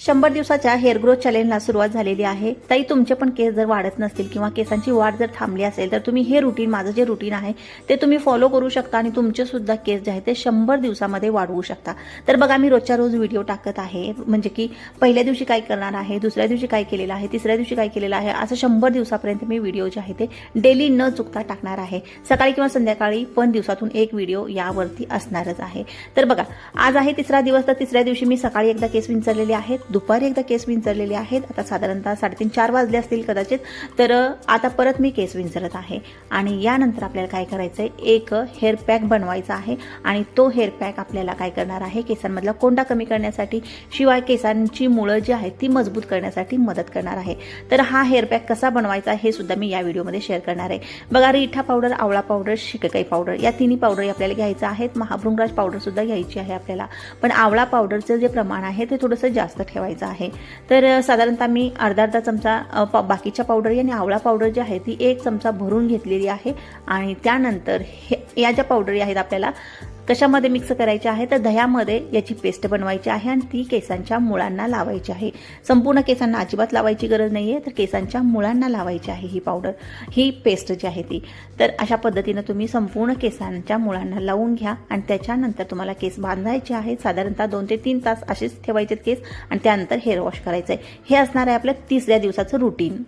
शंभर दिवसाच्या hair growth चॅलेंजला सुरुवात झालेली आहे. ताई तुमचे पण केस जर वाढत नसतील किंवा केसांची वाढ जर थांबली असेल तर तुम्ही हे रुटीन माझं जे रुटीन आहे ते तुम्ही फॉलो करू शकता आणि तुमचे सुद्धा केस जे आहे ते शंभर दिवसामध्ये वाढवू शकता. तर बघा मी रोजच्या रोज व्हिडिओ टाकत आहे. म्हणजे की पहिल्या दिवशी काय करणार आहे दुसऱ्या दिवशी काय केलेलं आहे तिसऱ्या दिवशी काय केलेलं आहे असं शंभर दिवसापर्यंत मी व्हिडिओ जे आहे ते डेली न चुकता टाकणार आहे. सकाळी किंवा संध्याकाळी पण दिवसातून एक व्हिडिओ यावरती असणारच आहे. तर बघा आज आहे तिसरा दिवस तर तिसऱ्या दिवशी मी सकाळी एकदा केस विंचरलेले आहेत. दुपारी एकदा केस विंचरलेले आहेत. आता साधारणतः साडेतीन चार वाजले असतील कदाचित. तर आता परत मी केस विंचरत आहे. आणि यानंतर आपल्याला काय करायचं आहे एक हेअर पॅक बनवायचा आहे. आणि तो हेअर पॅक आपल्याला काय करणार आहे? केसांमधला कोंडा कमी करण्यासाठी शिवाय केसांची मुळं जी आहेत ती मजबूत करण्यासाठी मदत करणार आहे. तर हा हेअर पॅक कसा बनवायचा हे सुद्धा मी या व्हिडिओमध्ये शेअर करणार आहे. बघा reetha powder amla powder shikakai powder या तिन्ही पावडर आपल्याला घ्यायचं आहेत. महाभृंगराज पावडर सुद्धा घ्यायची आहे आपल्याला. पण आवळा पावडरचं जे प्रमाण आहे ते थोडंसं जास्त ठेवा ठेवायचा आहे. तर साधारणतः मी अर्धा अर्धा चमचा पा- बाकीच्या पावडर आणि आवळा पावडर जी आहे ती एक चमचा भरून घेतलेली आहे. आणि त्यानंतर हे या ज्या पावडरी आहेत आपल्याला कशामध्ये मिक्स करायचे आहे? तर दह्यामध्ये याची पेस्ट बनवायची आहे आणि ती केसांच्या मुळांना लावायची आहे. संपूर्ण केसांना अजिबात लावायची गरज नाही आहे तर केसांच्या मुळांना लावायची आहे ही पावडर ही पेस्ट जी आहे ती. तर अशा पद्धतीनं तुम्ही संपूर्ण केसांच्या मुळांना लावून घ्या आणि त्याच्यानंतर तुम्हाला केस बांधायचे आहेत. साधारणतः दोन ते तीन तास असेच ठेवायचे केस आणि त्यानंतर हेअर वॉश करायचं आहे हे असणार आहे आपलं तिसऱ्या दिवसाचं रुटीन